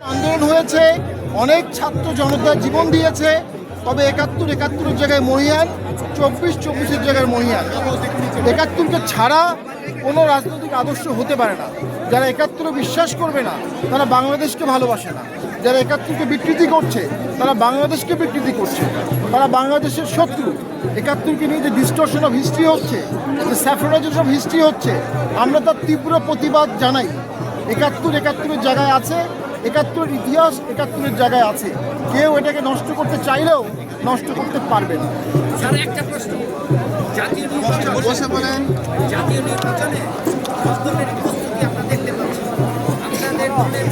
আন্দোলন হয়েছে, অনেক ছাত্র জনতা জীবন দিয়েছে, তবে একাত্তর একাত্তরের জায়গায় মহিয়ান, চব্বিশ চব্বিশের জায়গায় মহিয়ান। একাত্তরকে ছাড়া কোনো রাজনৈতিক আদর্শ হতে পারে না। যারা একাত্তরে বিশ্বাস করবে না, তারা বাংলাদেশকে ভালোবাসে না। যারা একাত্তরকে বিকৃতি করছে, তারা বাংলাদেশকে বিকৃতি করছে। তারা বাংলাদেশের শত্রু। একাত্তরকে নিয়ে যে ডিস্টর্শন অফ হিস্ট্রি হচ্ছে, যে স্যাফ্রোনাইজেশন অফ হিস্ট্রি হচ্ছে, আমরা তার তীব্র প্রতিবাদ জানাই। একাত্তর একাত্তরের জায়গায় আছে একাত্তরের ইতিহাস একাত্তরের জায়গায় আছে। কেউ এটাকে নষ্ট করতে চাইলেও নষ্ট করতে পারবে না। স্যার একটা প্রশ্ন। জাতীয় বসে বলেন। জাতীয় নির্বাচনে সব আমরা দেখতে পাচ্ছি আপনাদের দলের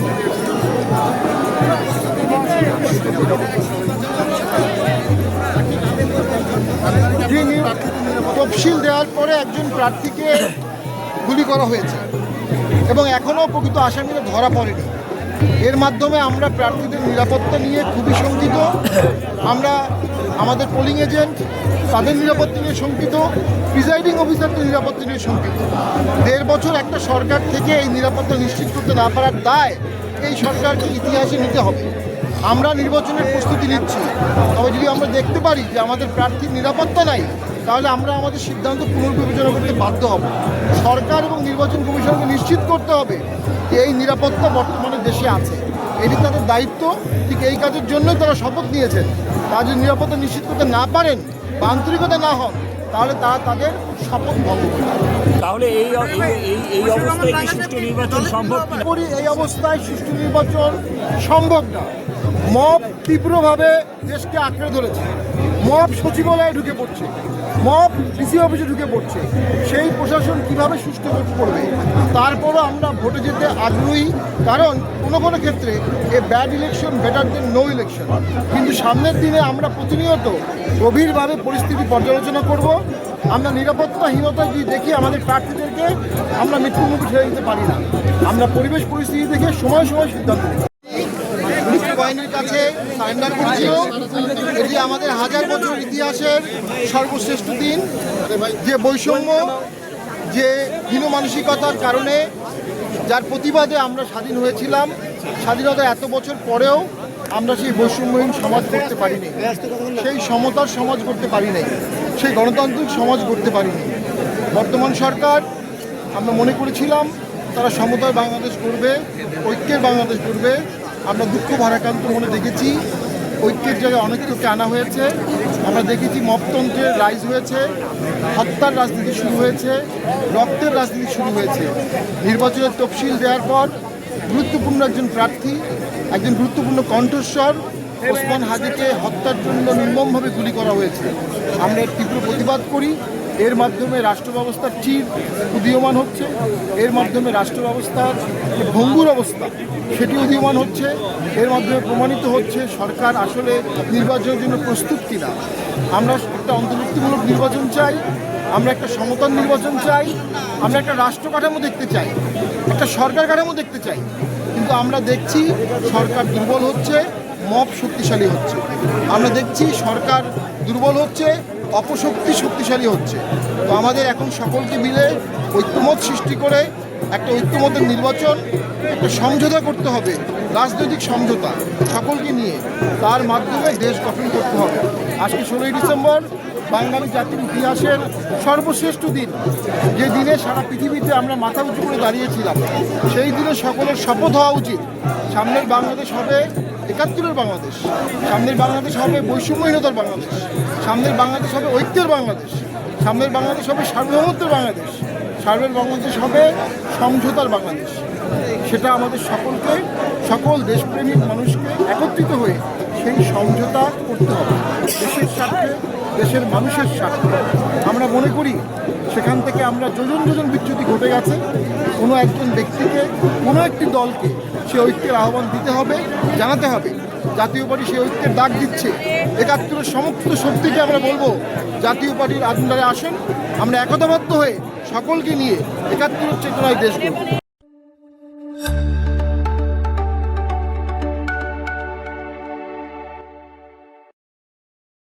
যে নির- তফসিল দেওয়ার পরে একজন প্রার্থীকে গুলি করা হয়েছে এবং এখনও প্রকৃত আসামিরা ধরা পড়েনি। এর মাধ্যমে আমরা প্রার্থীদের নিরাপত্তা নিয়ে খুবই শঙ্কিত। আমরা আমাদের পোলিং এজেন্ট তাদের নিরাপত্তা নিয়ে শঙ্কিত প্রিজাইডিং অফিসারদের নিরাপত্তা নিয়ে শঙ্কিত। দেড় বছর একটা সরকার থেকে এই নিরাপত্তা নিশ্চিত করতে না পারার দায় এই সরকারকে ইতিহাসে নিতে হবে। আমরা নির্বাচনের প্রস্তুতি নিচ্ছি। তবে যদি আমরা দেখতে পারি যে আমাদের প্রার্থীর নিরাপত্তা নাই, তাহলে আমরা আমাদের সিদ্ধান্ত পুনর্বিবেচনা করতে বাধ্য হব। সরকার এবং নির্বাচন কমিশনকে নিশ্চিত করতে হবে যে এই নিরাপত্তা বর্তমানে দেশে আছে। এটি তাদের দায়িত্ব। ঠিক এই কাজের জন্যই তারা শপথ নিয়েছেন। তারা যদি নিরাপত্তা নিশ্চিত করতে না পারেন, বা আন্তরিকতা না হন তাহলে তারা তাদের শপথ ভঙ্গ তাহলে এই এই- এই এই অবস্থায় কি সুষ্ঠু নির্বাচন সম্ভব করি এই অবস্থায় সুষ্ঠু নির্বাচন সম্ভব না। মব তীব্রভাবে দেশকে আঁকড়ে ধরেছে। মব সচিবালয়ে ঢুকে পড়ছে। মব ডিসি অফিসে ঢুকে পড়ছে। সেই প্রশাসন কীভাবে সুষ্ঠু ভোট করবে, তারপরও আমরা ভোটে যেতে আগ্রহী। কারণ কোনো কোনো ক্ষেত্রে a bad election better than no election কিন্তু সামনের দিনে আমরা প্রতিনিয়ত গভীরভাবে পরিস্থিতি পর্যালোচনা করব। আমরা নিরাপত্তাহীনতা যদি দেখি আমাদের প্রার্থীদেরকে আমরা মৃত্যুমুখী ঠেলে দিতে পারি না। আমরা পরিবেশ পরিস্থিতি দেখে সময় সময় সিদ্ধান্ত নিই। বাহিনীর কাছে সারেন্ডার করেছিল। এটি আমাদের হাজার বছর ইতিহাসের সর্বশ্রেষ্ঠ দিন। যে বৈষম্য, যে হীন মানসিকতার কারণে যার প্রতিবাদে আমরা স্বাধীন হয়েছিলাম, স্বাধীনতা এত বছর পরেও আমরা সেই বৈষম্যহীন সমাজ করতে পারিনি। সেই সমতার সমাজ করতে পারিনি। সেই গণতান্ত্রিক সমাজ করতে পারিনি। বর্তমান সরকার, আমরা মনে করেছিলাম, তারা সমতার বাংলাদেশ করবে ঐক্যের বাংলাদেশ করবে আমরা দুঃখ ভারাক্রান্ত মনে দেখেছি। ঐক্যের জায়গায় অনেক লোককে আনা হয়েছে। আমরা দেখেছি মপতন্ত্রের রাইজ হয়েছে, হত্যার রাজনীতি শুরু হয়েছে, রক্তের রাজনীতি শুরু হয়েছে। নির্বাচনের তফসিল দেওয়ার পর গুরুত্বপূর্ণ একজন প্রার্থী, একজন গুরুত্বপূর্ণ কণ্ঠস্বর, ওসমান হাজিকে হত্যার জন্য নির্মমভাবে গুলি করা হয়েছে। আমরা তীব্র প্রতিবাদ করি। এর মাধ্যমে রাষ্ট্র ব্যবস্থার চির উদীয়মান হচ্ছে। এর মাধ্যমে রাষ্ট্র ব্যবস্থার যে ভঙ্গুর অবস্থা, সেটি উদীয়মান হচ্ছে। এর মাধ্যমে প্রমাণিত হচ্ছে সরকার আসলে নির্বাচনের জন্য প্রস্তুত কিনা। আমরা একটা অন্তর্ভুক্তিমূলক নির্বাচন চাই, আমরা একটা সমতার নির্বাচন চাই, আমরা একটা রাষ্ট্র কাঠামো দেখতে চাই, একটা সরকার কাঠামো দেখতে চাই। কিন্তু আমরা দেখছি সরকার দুর্বল হচ্ছে মপ শক্তিশালী হচ্ছে। আমরা দেখছি সরকার দুর্বল হচ্ছে অপশক্তি শক্তিশালী হচ্ছে। তো আমাদের এখন সকলকে মিলে ঐক্যমত সৃষ্টি করে একটা ঐক্যমতের নির্বাচন, একটা সমঝোতা করতে হবে, রাজনৈতিক সমঝোতা সকলকে নিয়ে। তার মাধ্যমে দেশ গঠন করতে হবে। আজকে ষোলোই ডিসেম্বর বাঙালি জাতির ইতিহাসের সর্বশ্রেষ্ঠ দিন। যে দিনে সারা পৃথিবীতে আমরা মাথা উঁচু করে দাঁড়িয়েছিলাম, সেই দিনে সকলের শপথ হওয়া উচিত। সামনের বাংলাদেশ হবে একাত্তরের বাংলাদেশ, সামনের বাংলাদেশ হবে বৈষম্যহীনতার বাংলাদেশ, সামনের বাংলাদেশ হবে ঐক্যের বাংলাদেশ, সামনের বাংলাদেশ হবে সার্বভৌমত্বের বাংলাদেশ সার্বের বাংলাদেশ হবে সমঝোতার বাংলাদেশ। সেটা আমাদের সকলকে, সকল দেশপ্রেমিক মানুষকে একত্রিত হয়ে সেই সমঝোতা করতে হবে। দেশের স্বার্থে, দেশের মানুষের স্বার্থে। আমরা মনে করি সেখান থেকে আমরা যোজন যোজন বিচ্যুতি ঘটে গেছে। কোনো একজন ব্যক্তিকে, কোনো একটি দলকে সে ঐক্যের আহ্বান দিতে হবে, জানাতে হবে। জাতীয় পার্টি সেই ঐক্যের ডাক দিচ্ছে। একাত্তরের সমস্ত শক্তিকে আমরা বলব, জাতীয় পার্টির আন্দোলনে আসুন। আমরা একতাবদ্ধ হয়ে সকলকে নিয়ে একাত্তরের চেতনায় দেশ